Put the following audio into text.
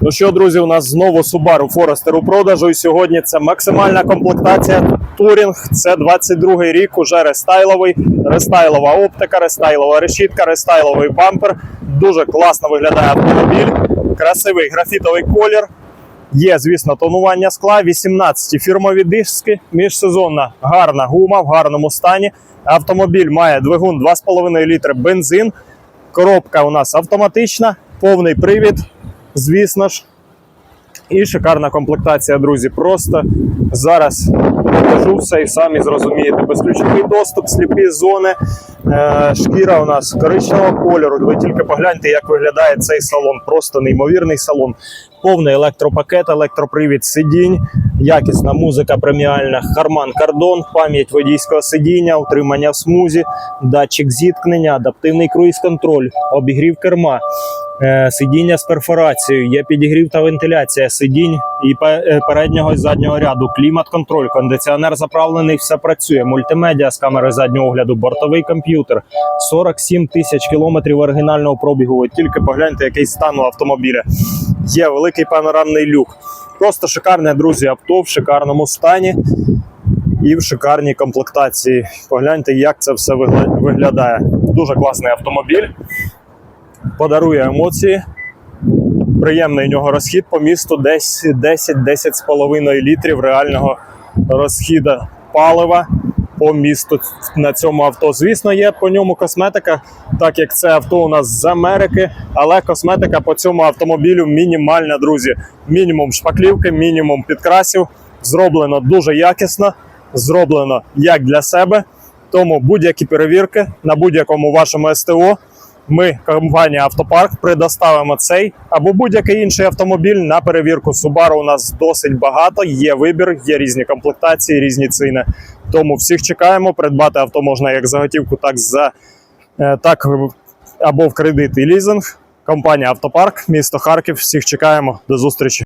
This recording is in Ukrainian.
Ну що, друзі, у нас знову Subaru Forester у продажу. І сьогодні це максимальна комплектація Touring. Це 22-й рік, уже рестайловий, рестайлова оптика, рестайлова решітка, рестайловий бампер. Дуже класно виглядає автомобіль. Красивий графітовий колір. Є, звісно, тонування скла, 18 фірмові диски, міжсезонна гарна гума в гарному стані. Автомобіль має двигун 2,5 літри бензин. Коробка у нас автоматична, повний привід, звісно ж. І шикарна комплектація, друзі. Просто зараз покажу все і самі зрозумієте. Безключовий доступ, сліпі зони. Е, шкіра у нас коричневого кольору. Ви тільки погляньте, як виглядає цей салон. Просто неймовірний салон. Повний електропакет, електропривід сидінь, якісна музика преміальна, харман кардон, пам'ять водійського сидіння, утримання в смузі, датчик зіткнення, адаптивний круїз-контроль, обігрів керма. Е, Сидіння з перфорацією, є підігрів та вентиляція сидінь і е, переднього і заднього ряду, клімат-контроль, кондиціонер заправлений, все працює. Мультимедіа з камери заднього огляду, бортовий комп'ютер, 47 тисяч кілометрів оригінального пробігу. Ви тільки погляньте, який стан у автомобіля. Є великий панорамний люк. Просто шикарне, друзі, авто в шикарному стані і в шикарній комплектації. Погляньте, як це все виглядає. Дуже класний автомобіль подарує емоції. Приємний у нього розхід по місту десь 10-10,5 літрів реального розхіду палива по місту на цьому авто. Звісно, є по ньому косметика, так як це авто у нас з Америки, але косметика по цьому автомобілю мінімальна, друзі. Мінімум шпаклівки, мінімум підкрасів. Зроблено дуже якісно, зроблено як для себе. Тому будь-які перевірки на будь-якому вашому СТО ми, компанія Автопарк, предоставимо цей або будь-який інший автомобіль на перевірку. Subaru у нас досить багато, є вибір, є різні комплектації, різні ціни. Тому всіх чекаємо. Придбати авто можна як за готівку, так за е, так або в кредит і лізинг. Компанія Автопарк, місто Харків. Всіх чекаємо. До зустрічі.